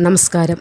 നമസ്കാരം.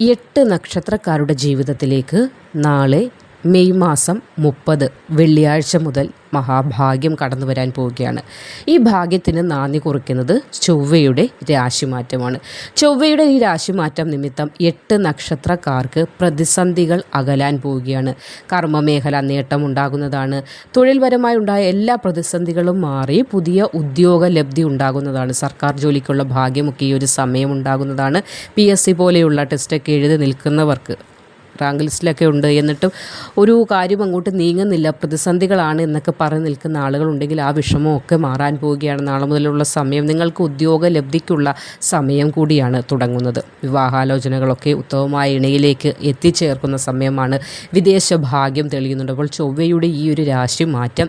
എട്ട് നക്ഷത്രക്കാരുടെ ജീവിതത്തിലേക്ക് നാളെ മെയ് മാസം മുപ്പത് വെള്ളിയാഴ്ച മുതൽ മഹാഭാഗ്യം കടന്നു വരാൻ പോവുകയാണ്. ഈ ഭാഗ്യത്തിന് നാന്ദി കുറിക്കുന്നത് ചൊവ്വയുടെ രാശിമാറ്റമാണ്. ചൊവ്വയുടെ ഈ രാശിമാറ്റം നിമിത്തം എട്ട് നക്ഷത്രക്കാർക്ക് പ്രതിസന്ധികൾ അകലാൻ പോവുകയാണ്. കർമ്മമേഖല നേട്ടമുണ്ടാകുന്നതാണ് തൊഴിൽപരമായി ഉണ്ടായ എല്ലാ പ്രതിസന്ധികളും മാറി പുതിയ ഉദ്യോഗ ലബ്ധി ഉണ്ടാകുന്നതാണ്. സർക്കാർ ജോലിക്കുള്ള ഭാഗ്യമൊക്കെ ഈ ഒരു സമയം ഉണ്ടാകുന്നതാണ്. പി എസ് സി പോലെയുള്ള ടെസ്റ്റൊക്കെ എഴുതി നിൽക്കുന്നവർക്ക് റാങ്ക് ലിസ്റ്റിലൊക്കെ ഉണ്ട് എന്നിട്ടും ഒരു കാര്യം അങ്ങോട്ട് നീങ്ങുന്നില്ല. പ്രതിസന്ധികളാണ് എന്നൊക്കെ പറഞ്ഞ് നിൽക്കുന്ന ആളുകളുണ്ടെങ്കിൽ ആ വിഷമമൊക്കെ മാറാൻ പോവുകയാണ്. നാളെ മുതലുള്ള സമയം നിങ്ങൾക്ക് ഉദ്യോഗ ലബ്ധിക്കുള്ള സമയം കൂടിയാണ് തുടങ്ങുന്നത്. വിവാഹാലോചനകളൊക്കെ ഉത്തമമായ ഇണയിലേക്ക് എത്തിച്ചേർക്കുന്ന സമയമാണ്. വിദേശ ഭാഗ്യം തെളിയുന്നുണ്ട്. അപ്പോൾ ചൊവ്വയുടെ ഈ ഒരു രാശി മാറ്റം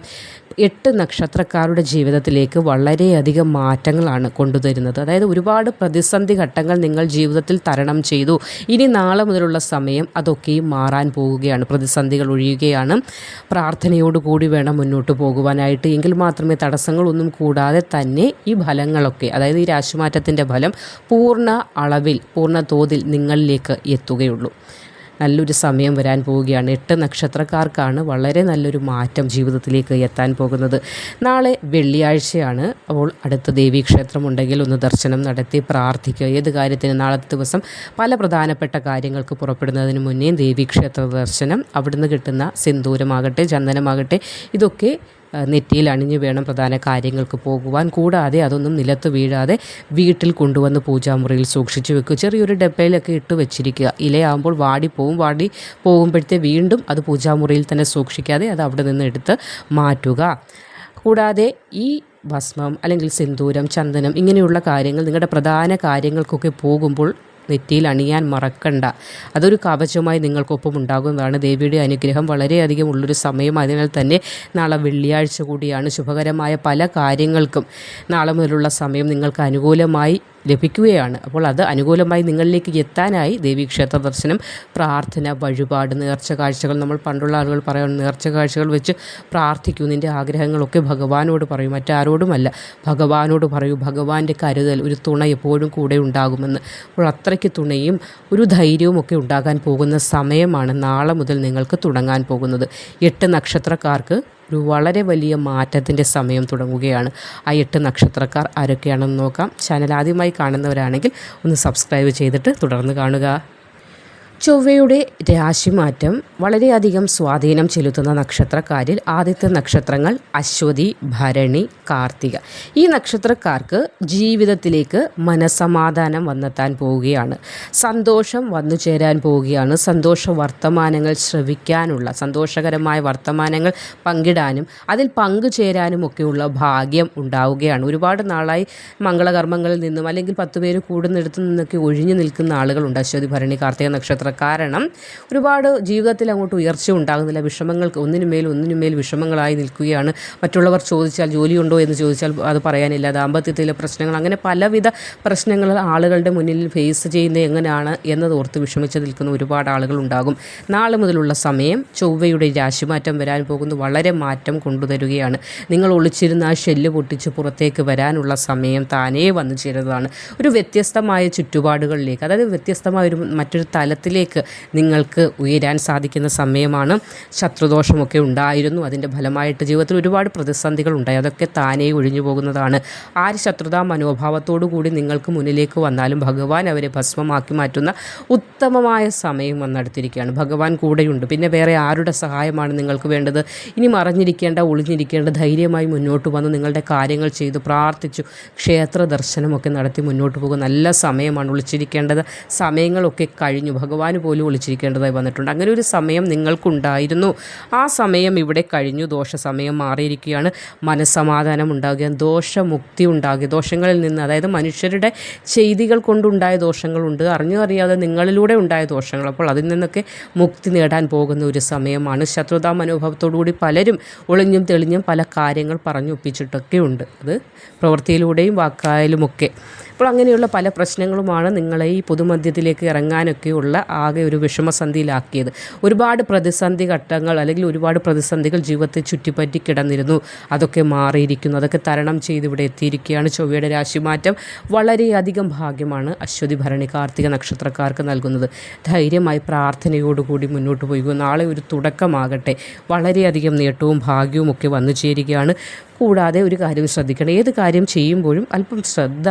എട്ട് നക്ഷത്രക്കാരുടെ ജീവിതത്തിലേക്ക് വളരെയധികം മാറ്റങ്ങളാണ് കൊണ്ടുവരുന്നത്. അതായത് ഒരുപാട് പ്രതിസന്ധി ഘട്ടങ്ങൾ നിങ്ങൾ ജീവിതത്തിൽ തരണം ചെയ്തു. ഇനി നാളെ മുതലുള്ള സമയം അതൊക്കെയും മാറാൻ പോവുകയാണ് പ്രതിസന്ധികൾ ഒഴിയുകയാണ്. പ്രാർത്ഥനയോടുകൂടി വേണം മുന്നോട്ട് പോകുവാനായിട്ട്. എങ്കിൽ മാത്രമേ തടസ്സങ്ങളൊന്നും കൂടാതെ തന്നെ ഈ ഫലങ്ങളൊക്കെ അതായത് ഈ രാശിമാറ്റത്തിന്റെ ഫലം പൂർണ അളവിൽ പൂർണ തോതിൽ നിങ്ങളിലേക്ക് എത്തുകയുള്ളൂ. നല്ലൊരു സമയം വരാൻ പോവുകയാണ്. എട്ട് നക്ഷത്രക്കാർക്കാണ് വളരെ നല്ലൊരു മാറ്റം ജീവിതത്തിലേക്ക് എത്താൻ പോകുന്നത്. നാളെ വെള്ളിയാഴ്ചയാണ്. അപ്പോൾ അടുത്ത ദേവീക്ഷേത്രം ഉണ്ടെങ്കിൽ ഒന്ന് ദർശനം നടത്തി പ്രാർത്ഥിക്കുക. ഏത് കാര്യത്തിന് നാളത്തെ ദിവസം പല പ്രധാനപ്പെട്ട കാര്യങ്ങൾക്ക് പുറപ്പെടുന്നതിന് മുന്നേ ദേവീക്ഷേത്ര ദർശനം അവിടുന്ന് കിട്ടുന്ന സിന്ദൂരമാകട്ടെ ചന്ദനമാകട്ടെ ഇതൊക്കെ നെറ്റിയിൽ അണിഞ്ഞു വേണം പ്രധാന കാര്യങ്ങൾക്ക് പോകുവാൻ. കൂടാതെ അതൊന്നും നിലത്ത് വീഴാതെ വീട്ടിൽ കൊണ്ടുവന്ന് പൂജാമുറിയിൽ സൂക്ഷിച്ചു വെക്കുക ചെറിയൊരു ഡബ്ബയിലൊക്കെ ഇട്ട് വെച്ചിരിക്കുക. ഇലയാകുമ്പോൾ വാടിപ്പോവും. വാടി പോകുമ്പോഴത്തെ വീണ്ടും അത് പൂജാമുറിയിൽ തന്നെ സൂക്ഷിക്കാതെ അത് അവിടെ നിന്ന് എടുത്ത് മാറ്റുക. കൂടാതെ ഈ ഭസ്മം അല്ലെങ്കിൽ സിന്ദൂരം ചന്ദനം ഇങ്ങനെയുള്ള കാര്യങ്ങൾ നിങ്ങളുടെ പ്രധാന കാര്യങ്ങൾക്കൊക്കെ പോകുമ്പോൾ നെറ്റിയിൽ അണിയാൻ മറക്കണ്ട. അതൊരു കവചമായി നിങ്ങൾക്കൊപ്പം ഉണ്ടാകുന്നതാണ് ദേവിയുടെ അനുഗ്രഹം. വളരെയധികം ഉള്ളൊരു സമയം. അതിനാൽ തന്നെ നാളെ വെള്ളിയാഴ്ച കൂടിയാണ് ശുഭകരമായ പല കാര്യങ്ങൾക്കും നാളെ മുതലുള്ള സമയം നിങ്ങൾക്ക് അനുകൂലമായി ലഭിക്കുകയാണ്. അപ്പോൾ അത് അനുകൂലമായി നിങ്ങളിലേക്ക് എത്താനായി ദേവീക്ഷേത്ര ദർശനം പ്രാർത്ഥന വഴിപാട് നേർച്ച കാഴ്ചകൾ നമ്മൾ പണ്ടുള്ള ആളുകൾ പറയുന്ന നേർച്ച കാഴ്ചകൾ വെച്ച് പ്രാർത്ഥിക്കൂ. നിന്റെ ആഗ്രഹങ്ങളൊക്കെ ഭഗവാനോട് പറയൂ. മറ്റാരോടുമല്ല. ഭഗവാനോട് പറയൂ. ഭഗവാന്റെ കരുതൽ ഒരു തുണ എപ്പോഴും കൂടെ ഉണ്ടാകുമെന്ന്. അപ്പോൾ അത്രയ്ക്ക് തുണയും ഒരു ധൈര്യവും ഒക്കെ ഉണ്ടാകാൻ പോകുന്ന സമയമാണ് നാളെ മുതൽ നിങ്ങൾക്ക് തുടങ്ങാൻ പോകുന്നത്. എട്ട് നക്ഷത്രക്കാർക്ക് ഒരു വളരെ വലിയ മാറ്റത്തിന്റെ സമയം തുടങ്ങുകയാണ്. ആ എട്ട് നക്ഷത്രക്കാർ ആരൊക്കെയാണെന്ന് നോക്കാം. ചാനൽ ആദ്യമായി കാണുന്നവരാണെങ്കിൽ ഒന്ന് സബ്സ്ക്രൈബ് ചെയ്തിട്ട് തുടർന്ന് കാണുക. ചൊവ്വയുടെ രാശിമാറ്റം വളരെയധികം സ്വാധീനം ചെലുത്തുന്ന നക്ഷത്രക്കാരിൽ ആദ്യത്തെ നക്ഷത്രങ്ങൾ അശ്വതി ഭരണി കാർത്തിക. ഈ നക്ഷത്രക്കാർക്ക് ജീവിതത്തിലേക്ക് മനസമാധാനം വന്നെത്താൻ പോവുകയാണ്. സന്തോഷം വന്നു ചേരാൻ പോവുകയാണ്. സന്തോഷ വർത്തമാനങ്ങൾ ശ്രവിക്കാനുള്ള സന്തോഷകരമായ വർത്തമാനങ്ങൾ പങ്കിടാനും അതിൽ പങ്കുചേരാനും ഒക്കെയുള്ള ഭാഗ്യം ഉണ്ടാവുകയാണ്. ഒരുപാട് നാളായി മംഗളകർമ്മങ്ങളിൽ നിന്നും അല്ലെങ്കിൽ പത്ത് പേര് കൂടുന്നിടത്തു നിന്നൊക്കെ ഒഴിഞ്ഞു നിൽക്കുന്ന ആളുകളുണ്ട്. അശ്വതി ഭരണി കാർത്തിക നക്ഷത്ര കാരണം ഒരുപാട് ജീവിതത്തിൽ അങ്ങോട്ട് ഉയർച്ച ഉണ്ടാകുന്നില്ല. വിഷമങ്ങൾക്ക് ഒന്നിനും മേൽ ഒന്നിനും മേൽ വിഷമങ്ങളായി നിൽക്കുകയാണ്. മറ്റുള്ളവർ ചോദിച്ചാൽ ജോലിയുണ്ടോ എന്ന് ചോദിച്ചാൽ അത് പറയാനില്ല. ദാമ്പത്യത്തിലെ പ്രശ്നങ്ങൾ അങ്ങനെ പലവിധ പ്രശ്നങ്ങൾ ആളുകളുടെ മുന്നിൽ ഫേസ് ചെയ്യുന്നത് എങ്ങനെയാണ് എന്നത് ഓർത്ത് വിഷമിച്ച് നിൽക്കുന്ന ഒരുപാട് ആളുകൾ ഉണ്ടാകും. നാളെ മുതലുള്ള സമയം ചൊവ്വയുടെ രാശിമാറ്റം വരാൻ പോകുന്നു. വളരെ മാറ്റം കൊണ്ടുതരികയാണ് നിങ്ങൾ ഒളിച്ചിരുന്ന ആ ഷെല്ല് പൊട്ടിച്ച് പുറത്തേക്ക് വരാനുള്ള സമയം താനേ വന്നു ചേരുന്നതാണ്. ഒരു വ്യത്യസ്തമായ ചുറ്റുപാടുകളിലേക്ക് അതായത് വ്യത്യസ്തമായ ഒരു മറ്റൊരു തലത്തിലേക്ക് നിങ്ങൾക്ക് ഉയരാൻ സാധിക്കുന്ന സമയമാണ് ശത്രുദോഷമൊക്കെ ഉണ്ടായിരുന്നു. അതിന്റെ ഫലമായിട്ട് ജീവിതത്തിൽ ഒരുപാട് പ്രതിസന്ധികൾ ഉണ്ടായി. അതൊക്കെ താനേ ഒഴിഞ്ഞു പോകുന്നതാണ്. ആര് ശത്രുതാ മനോഭാവത്തോടു കൂടി നിങ്ങൾക്ക് മുന്നിലേക്ക് വന്നാലും ഭഗവാൻ അവരെ ഭസ്മമാക്കി മാറ്റുന്ന ഉത്തമമായ സമയം വന്നെടുത്തിരിക്കുകയാണ്. ഭഗവാൻ കൂടെയുണ്ട്. പിന്നെ വേറെ ആരുടെ സഹായമാണ് നിങ്ങൾക്ക് വേണ്ടത്? ഇനി മറഞ്ഞിരിക്കേണ്ട ഒളിഞ്ഞിരിക്കേണ്ട ധൈര്യമായി മുന്നോട്ട് വന്ന് നിങ്ങളുടെ കാര്യങ്ങൾ ചെയ്തു പ്രാർത്ഥിച്ചു ക്ഷേത്ര ദർശനമൊക്കെ നടത്തി മുന്നോട്ട് പോകുന്ന നല്ല സമയമാണ്. ഒളിച്ചിരിക്കേണ്ടത് സമയങ്ങളൊക്കെ കഴിഞ്ഞു. ഭഗവാൻ പോലും ഒളിച്ചിരിക്കേണ്ടതായി വന്നിട്ടുണ്ട്. അങ്ങനെ ഒരു സമയം നിങ്ങൾക്കുണ്ടായിരുന്നു. ആ സമയം ഇവിടെ കഴിഞ്ഞു. ദോഷ സമയം മാറിയിരിക്കുകയാണ്. മനസ്സമാധാനം ഉണ്ടാകുക ദോഷമുക്തി ഉണ്ടാകുക. ദോഷങ്ങളിൽ നിന്ന് അതായത് മനുഷ്യരുടെ ചെയ്തികൾ കൊണ്ടുണ്ടായ ദോഷങ്ങളുണ്ട്. അറിഞ്ഞു അറിയാതെ നിങ്ങളിലൂടെ ഉണ്ടായ ദോഷങ്ങൾ. അപ്പോൾ അതിൽ നിന്നൊക്കെ മുക്തി നേടാൻ പോകുന്ന ഒരു സമയമാണ്. ശത്രുതാ മനോഭാവത്തോടുകൂടി പലരും ഒളിഞ്ഞും തെളിഞ്ഞും പല കാര്യങ്ങൾ പറഞ്ഞു ഒപ്പിച്ചിട്ടൊക്കെ ഉണ്ട് അത് പ്രവൃത്തിയിലൂടെയും വാക്കായാലുമൊക്കെ. അപ്പോൾ അങ്ങനെയുള്ള പല പ്രശ്നങ്ങളുമാണ് നിങ്ങളെ ഈ പൊതുമധ്യത്തിലേക്ക് ഇറങ്ങാനൊക്കെയുള്ള ആകെ ഒരു വിഷമസന്ധിയിലാക്കിയത്. ഒരുപാട് പ്രതിസന്ധി ഘട്ടങ്ങൾ അല്ലെങ്കിൽ ഒരുപാട് പ്രതിസന്ധികൾ ജീവിതത്തെ ചുറ്റിപ്പറ്റി കിടന്നിരുന്നു. അതൊക്കെ മാറിയിരിക്കുന്നു. അതൊക്കെ തരണം ചെയ്ത് ഇവിടെ എത്തിയിരിക്കുകയാണ്. ചൊവ്വയുടെ രാശിമാറ്റം വളരെയധികം ഭാഗ്യമാണ് അശ്വതി ഭരണി കാർത്തിക നക്ഷത്രക്കാർക്ക് നൽകുന്നത്. ധൈര്യമായി പ്രാർത്ഥനയോടുകൂടി മുന്നോട്ട് പോയി നാളെ ഒരു തുടക്കമാകട്ടെ. വളരെയധികം നേട്ടവും ഭാഗ്യവും ഒക്കെ വന്നു ചേരുകയാണ്. കൂടാതെ ഒരു കാര്യം ശ്രദ്ധിക്കണം. ഏത് കാര്യം ചെയ്യുമ്പോഴും അല്പം ശ്രദ്ധ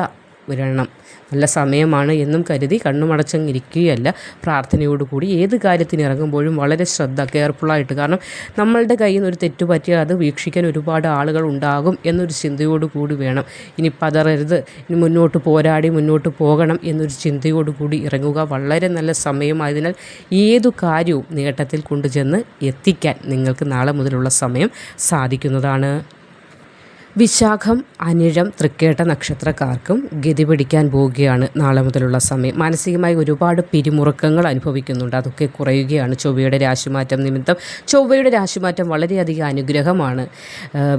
വരണം. നല്ല സമയമാണ് എന്നും കരുതി കണ്ണുമടച്ചങ്ങിരിക്കുകയല്ല. പ്രാർത്ഥനയോടുകൂടി ഏത് കാര്യത്തിന് ഇറങ്ങുമ്പോഴും വളരെ ശ്രദ്ധ കെയർഫുള്ളായിട്ട് കാരണം നമ്മളുടെ കയ്യിൽ നിന്ന് ഒരു തെറ്റ് പറ്റിയാൽ അത് വീക്ഷിക്കാൻ ഒരുപാട് ആളുകൾ ഉണ്ടാകും എന്നൊരു ചിന്തയോടുകൂടി വേണം. ഇനി പതറരുത്. ഇനി മുന്നോട്ട് പോരാടി മുന്നോട്ട് പോകണം എന്നൊരു ചിന്തയോടുകൂടി ഇറങ്ങുക വളരെ നല്ല സമയമായതിനാൽ ഏതു കാര്യവും നേട്ടത്തിൽ കൊണ്ടുചെന്ന് എത്തിക്കാൻ നിങ്ങൾക്ക് നാളെ മുതലുള്ള സമയം സാധിക്കുന്നതാണ്. വിശാഖം അനിഴം തൃക്കേട്ട നക്ഷത്രക്കാർക്കും ഗതി പിടിക്കാൻ പോവുകയാണ് നാളെ മുതലുള്ള സമയം. മാനസികമായി ഒരുപാട് പിരിമുറുക്കങ്ങൾ അനുഭവിക്കുന്നുണ്ട്. അതൊക്കെ കുറയുകയാണ്. ചൊവ്വയുടെ രാശിമാറ്റം നിമിത്തം ചൊവ്വയുടെ രാശിമാറ്റം വളരെയധികം അനുഗ്രഹമാണ്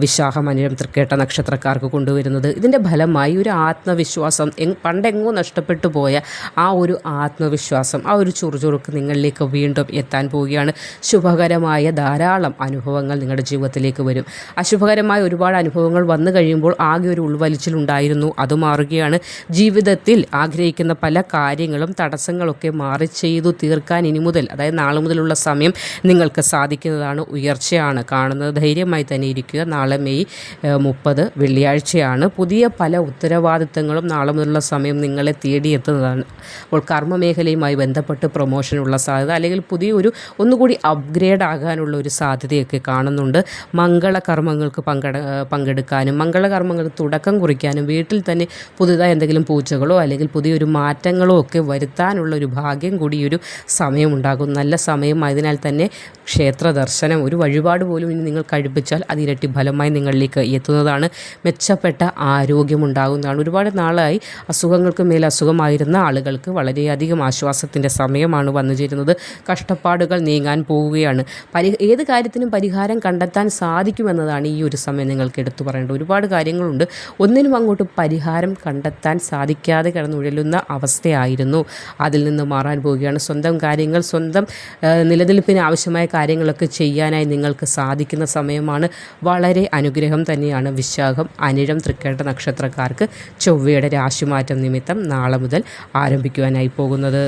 വിശാഖം അനിഴം തൃക്കേട്ട നക്ഷത്രക്കാർക്ക് കൊണ്ടുവരുന്നത്. ഇതിന്റെ ഫലമായി ഒരു ആത്മവിശ്വാസം പണ്ടെങ്ങോ നഷ്ടപ്പെട്ടു പോയ ആ ഒരു ആത്മവിശ്വാസം ആ ഒരു ചുറുചുറുക്ക് നിങ്ങളിലേക്ക് വീണ്ടും എത്താൻ പോവുകയാണ്. ശുഭകരമായ ധാരാളം അനുഭവങ്ങൾ നിങ്ങളുടെ ജീവിതത്തിലേക്ക് വരും. അശുഭകരമായ ഒരുപാട് അനുഭവങ്ങൾ വന്നു കഴിയുമ്പോൾ ആകെ ഒരു ഉൾവലിച്ചിലുണ്ടായിരുന്നു. അത് മാറുകയാണ്. ജീവിതത്തിൽ ആഗ്രഹിക്കുന്ന പല കാര്യങ്ങളും തടസ്സങ്ങളൊക്കെ മാറി ചെയ്തു തീർക്കാൻ ഇനി മുതൽ അതായത് നാളെ മുതലുള്ള സമയം നിങ്ങൾക്ക് സാധിക്കുന്നതാണ് ഉയർച്ചയാണ്. കാണുന്നത് ധൈര്യമായി തന്നെ ഇരിക്കുക. നാളെ മെയ് മുപ്പത് വെള്ളിയാഴ്ചയാണ്. പുതിയ പല ഉത്തരവാദിത്തങ്ങളും നാളെ മുതലുള്ള സമയം നിങ്ങളെ തേടിയെത്തുന്നതാണ്. അപ്പോൾ കർമ്മമേഖലയുമായി ബന്ധപ്പെട്ട് പ്രൊമോഷനുള്ള സാധ്യത അല്ലെങ്കിൽ പുതിയൊരു ഒന്നുകൂടി അപ്ഗ്രേഡ് ആകാനുള്ള ഒരു സാധ്യതയൊക്കെ കാണുന്നുണ്ട്. മംഗള മംഗളകർമ്മങ്ങൾക്ക് പങ്കെട പങ്കെടുക്കാനും മംഗളകർമ്മങ്ങൾക്ക് തുടക്കം കുറിക്കാനും വീട്ടിൽ തന്നെ പുതുതായി എന്തെങ്കിലും പൂച്ചകളോ അല്ലെങ്കിൽ പുതിയൊരു മാറ്റങ്ങളോ ഒക്കെ വരുത്താനുള്ള ഒരു ഭാഗ്യം കൂടി ഒരു സമയമുണ്ടാകും നല്ല സമയമായതിനാൽ തന്നെ ക്ഷേത്ര ദർശനം ഒരു വഴിപാട് പോലും ഇനി നിങ്ങൾ കഴിപ്പിച്ചാൽ അത് ഇരട്ടി ഫലമായി നിങ്ങളിലേക്ക് എത്തുന്നതാണ്. മെച്ചപ്പെട്ട ആരോഗ്യമുണ്ടാകുന്നതാണ് ഒരുപാട് നാളായി അസുഖങ്ങൾക്ക് മേൽ അസുഖമായിരുന്ന ആളുകൾക്ക് വളരെയധികം ആശ്വാസത്തിന്റെ സമയമാണ് വന്നു ചേരുന്നത്. കഷ്ടപ്പാടുകൾ നീങ്ങാൻ പോവുകയാണ്. പരി ഏത് കാര്യത്തിനും പരിഹാരം കണ്ടെത്താൻ സാധിക്കുമെന്നതാണ് ഈ ഒരു സമയം നിങ്ങൾക്ക് എടുത്തു പറയേണ്ടത് ഒരുപാട് കാര്യങ്ങളുണ്ട്. ഒന്നിനും അങ്ങോട്ട് പരിഹാരം കണ്ടെത്താൻ സാധിക്കാതെ കിടന്നുഴലുന്ന അവസ്ഥയായിരുന്നു. അതിൽ നിന്ന് മാറാൻ പോവുകയാണ്. സ്വന്തം കാര്യങ്ങൾ സ്വന്തം നിലനിൽപ്പിന് ആവശ്യമായ കാര്യങ്ങളൊക്കെ ചെയ്യാനായി നിങ്ങൾക്ക് സാധിക്കുന്ന സമയമാണ്. വളരെ അനുഗ്രഹം തന്നെയാണ് വിശാഖം. അനിഴം തൃക്കേട്ട നക്ഷത്രക്കാർക്ക് ചൊവ്വയുടെ രാശിമാറ്റം നിമിത്തം നാളെ മുതൽ ആരംഭിക്കുവാനായി പോകുന്നത്.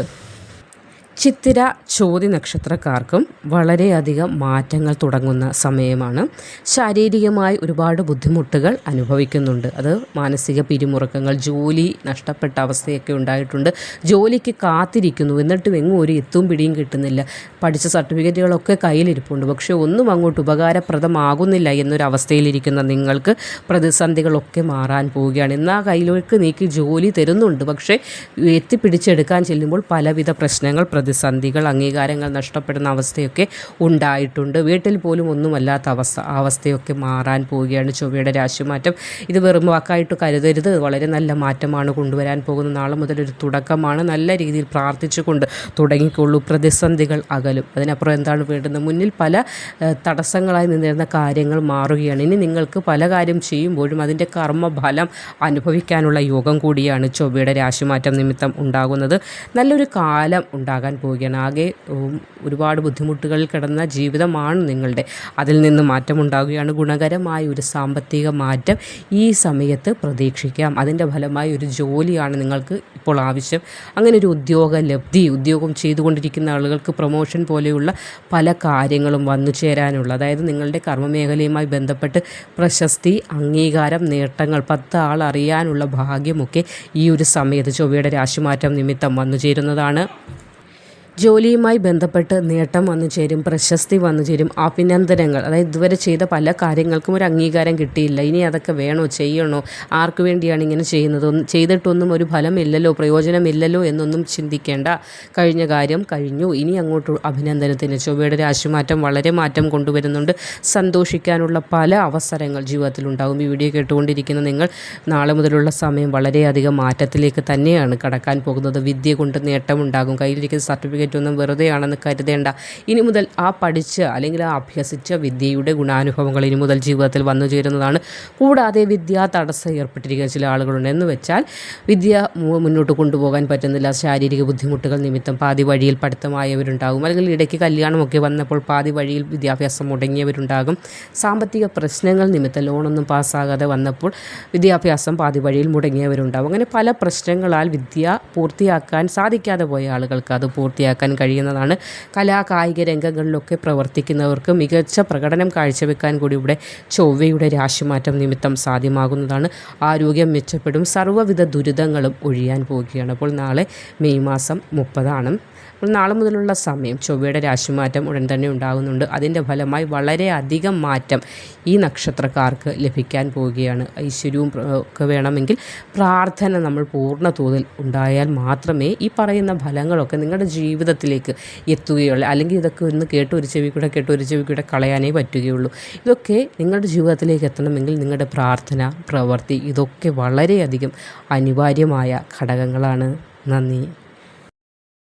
ചിത്തിര ചോതി നക്ഷത്രക്കാർക്കും വളരെയധികം മാറ്റങ്ങൾ തുടങ്ങുന്ന സമയമാണ്. ശാരീരികമായി ഒരുപാട് ബുദ്ധിമുട്ടുകൾ അനുഭവിക്കുന്നുണ്ട്. അത് മാനസിക പിരിമുറുക്കങ്ങൾ ജോലി നഷ്ടപ്പെട്ട അവസ്ഥയൊക്കെ ഉണ്ടായിട്ടുണ്ട്. ജോലിക്ക് കാത്തിരിക്കുന്നു. എന്നിട്ടും എങ്ങും ഒരു എത്തും പിടിയും കിട്ടുന്നില്ല. പഠിച്ച സർട്ടിഫിക്കറ്റുകളൊക്കെ കയ്യിലിരിപ്പുണ്ട്. പക്ഷേ ഒന്നും അങ്ങോട്ട് ഉപകാരപ്രദമാകുന്നില്ല എന്നൊരവസ്ഥയിലിരിക്കുന്ന നിങ്ങൾക്ക് പ്രതിസന്ധികളൊക്കെ മാറാൻ പോവുകയാണ്. എന്നാൽ കയ്യിലേക്ക് നീക്കി ജോലി തരുന്നുണ്ട്. പക്ഷേ എത്തിപ്പിടിച്ചെടുക്കാൻ ചെല്ലുമ്പോൾ പലവിധ പ്രശ്നങ്ങൾ പ്രതിസന്ധികൾ അംഗീകാരങ്ങൾ നഷ്ടപ്പെടുന്ന അവസ്ഥയൊക്കെ ഉണ്ടായിട്ടുണ്ട്. വീട്ടിൽ പോലും ഒന്നുമല്ലാത്ത അവസ്ഥ അവസ്ഥയൊക്കെ മാറാൻ പോവുകയാണ് ചൊവ്വയുടെ രാശിമാറ്റം. ഇത് വെറും വാക്കായിട്ട് കരുതരുത്. വളരെ നല്ല മാറ്റമാണ് കൊണ്ടുവരാൻ പോകുന്ന നാളെ മുതൽ ഒരു തുടക്കമാണ്. നല്ല രീതിയിൽ പ്രാർത്ഥിച്ചുകൊണ്ട് തുടങ്ങിക്കൊള്ളൂ പ്രതിസന്ധികൾ അകലും. അതിനപ്പുറം എന്താണ് വേണ്ടുന്നത്? മുന്നിൽ പല തടസ്സങ്ങളായി നിന്നിരുന്ന കാര്യങ്ങൾ മാറുകയാണ്. ഇനി നിങ്ങൾക്ക് പല കാര്യം ചെയ്യുമ്പോഴും അതിന്റെ കർമ്മഫലം അനുഭവിക്കാനുള്ള യോഗം കൂടിയാണ് ചൊവ്വയുടെ രാശിമാറ്റം നിമിത്തം ഉണ്ടാകുന്നത്. നല്ലൊരു കാലം ഉണ്ടാകാൻ പോവുകയാണ്. ആകെ ഒരുപാട് ബുദ്ധിമുട്ടുകളിൽ കിടന്ന ജീവിതമാണ് നിങ്ങളുടെ. അതിൽ നിന്ന് മാറ്റമുണ്ടാകുകയാണ് ഗുണകരമായ ഒരു സാമ്പത്തിക മാറ്റം ഈ സമയത്ത് പ്രതീക്ഷിക്കാം. അതിന്റെ ഫലമായി ഒരു ജോലിയാണ് നിങ്ങൾക്ക് ഇപ്പോൾ ആവശ്യം. അങ്ങനെ ഒരു ഉദ്യോഗ ലബ്ധി ഉദ്യോഗം ചെയ്തുകൊണ്ടിരിക്കുന്ന ആളുകൾക്ക് പ്രൊമോഷൻ പോലെയുള്ള പല കാര്യങ്ങളും വന്നു ചേരാനുള്ള അതായത് നിങ്ങളുടെ കർമ്മമേഖലയുമായി ബന്ധപ്പെട്ട് പ്രശസ്തി അംഗീകാരം നേട്ടങ്ങൾ പത്ത് ആൾ അറിയാനുള്ള ഭാഗ്യമൊക്കെ ഈ ഒരു സമയത്ത് ചൊവ്വയുടെ രാശിമാറ്റം നിമിത്തം വന്നു ചേരുന്നതാണ്. ജോലിയുമായി ബന്ധപ്പെട്ട് നേട്ടം വന്നു ചേരും പ്രശസ്തി വന്നു ചേരും അഭിനന്ദനങ്ങൾ. അതായത് ഇതുവരെ ചെയ്ത പല കാര്യങ്ങൾക്കും ഒരു അംഗീകാരം കിട്ടിയില്ല. ഇനി അതൊക്കെ വേണോ ചെയ്യണോ? ആർക്ക് വേണ്ടിയാണ് ഇങ്ങനെ ചെയ്യുന്നത്? ചെയ്തിട്ടൊന്നും ഒരു ഫലമില്ലല്ലോ പ്രയോജനമില്ലല്ലോ എന്നൊന്നും ചിന്തിക്കേണ്ട. കഴിഞ്ഞ കാര്യം കഴിഞ്ഞു. ഇനി അങ്ങോട്ട് അഭിനന്ദനത്തിന് ചൊവ്വയുടെ രാശിമാറ്റം വളരെ മാറ്റം കൊണ്ടുവരുന്നുണ്ട്. സന്തോഷിക്കാനുള്ള പല അവസരങ്ങൾ ജീവിതത്തിലുണ്ടാകും ഈ വീഡിയോ കേട്ടുകൊണ്ടിരിക്കുന്ന നിങ്ങൾ നാളെ മുതലുള്ള സമയം വളരെയധികം മാറ്റത്തിലേക്ക് തന്നെയാണ് കടക്കാൻ പോകുന്നത്. വിദ്യ കൊണ്ട് നേട്ടമുണ്ടാകും. കയ്യിലിരിക്കുന്ന സർട്ടിഫിക്കറ്റ് സർട്ടിഫിക്കറ്റ് ഒന്നും വെറുതെയാണെന്ന് കരുതേണ്ട. ഇനി മുതൽ ആ പഠിച്ച അല്ലെങ്കിൽ ആ അഭ്യസിച്ച വിദ്യയുടെ ഗുണാനുഭവങ്ങൾ ഇനി മുതൽ ജീവിതത്തിൽ വന്നു ചേരുന്നതാണ്. കൂടാതെ വിദ്യാ തടസ്സം ഏർപ്പെട്ടിരിക്കുന്ന ചില ആളുകളുണ്ട്. എന്ന് വെച്ചാൽ വിദ്യ മുന്നോട്ട് കൊണ്ടുപോകാൻ പറ്റുന്നില്ല. ശാരീരിക ബുദ്ധിമുട്ടുകൾ നിമിത്തം പാതി വഴിയിൽ പഠിത്തമായവരുണ്ടാകും. അല്ലെങ്കിൽ ഇടയ്ക്ക് കല്യാണമൊക്കെ വന്നപ്പോൾ പാതി വഴിയിൽ വിദ്യാഭ്യാസം മുടങ്ങിയവരുണ്ടാകും. സാമ്പത്തിക പ്രശ്നങ്ങൾ നിമിത്തം ലോണൊന്നും പാസ്സാകാതെ വന്നപ്പോൾ വിദ്യാഭ്യാസം പാതി വഴിയിൽ മുടങ്ങിയവരുണ്ടാകും. അങ്ങനെ പല പ്രശ്നങ്ങളാൽ വിദ്യ പൂർത്തിയാക്കാൻ സാധിക്കാതെ പോയ ആളുകൾക്ക് അത് പൂർത്തിയാക്കാൻ കഴിയുന്നതാണ്. കലാ കായിക രംഗങ്ങളിലൊക്കെ പ്രവർത്തിക്കുന്നവർക്ക് മികച്ച പ്രകടനം കാഴ്ചവെക്കാൻ കൂടി ഇവിടെ ചൊവ്വയുടെ രാശിമാറ്റം നിമിത്തം സാധ്യമാകുന്നതാണ്. ആരോഗ്യം മെച്ചപ്പെടും. സർവവിധ ദുരിതങ്ങളും ഒഴിയാൻ പോവുകയാണ്. അപ്പോൾ നാളെ മെയ് മാസം മുപ്പതാണ്. അപ്പോൾ നാളെ മുതലുള്ള സമയം ചൊവ്വയുടെ രാശിമാറ്റം ഉടൻ തന്നെ ഉണ്ടാകുന്നുണ്ട്. അതിന്റെ ഫലമായി വളരെയധികം മാറ്റം ഈ നക്ഷത്രക്കാർക്ക് ലഭിക്കാൻ പോവുകയാണ്. ഐശ്വര്യവും ഒക്കെ വേണമെങ്കിൽ പ്രാർത്ഥന നമ്മൾ പൂർണ തോതിൽ ഉണ്ടായാൽ മാത്രമേ ഈ പറയുന്ന ഫലങ്ങളൊക്കെ നിങ്ങളുടെ ജീവിതത്തിലേക്ക് എത്തുകയുള്ളൂ. അല്ലെങ്കിൽ ഇതൊക്കെ ഒന്ന് കേട്ട് ഒരു ചെവി കൂടെ കേട്ട് ഒരു ചെവി കൂടെ കളയാനേ പറ്റുകയുള്ളൂ. ഇതൊക്കെ നിങ്ങളുടെ ജീവിതത്തിലേക്ക് എത്തണമെങ്കിൽ നിങ്ങളുടെ പ്രാർത്ഥന പ്രവൃത്തി ഇതൊക്കെ വളരെയധികം അനിവാര്യമായ ഘടകങ്ങളാണ്. നന്ദി.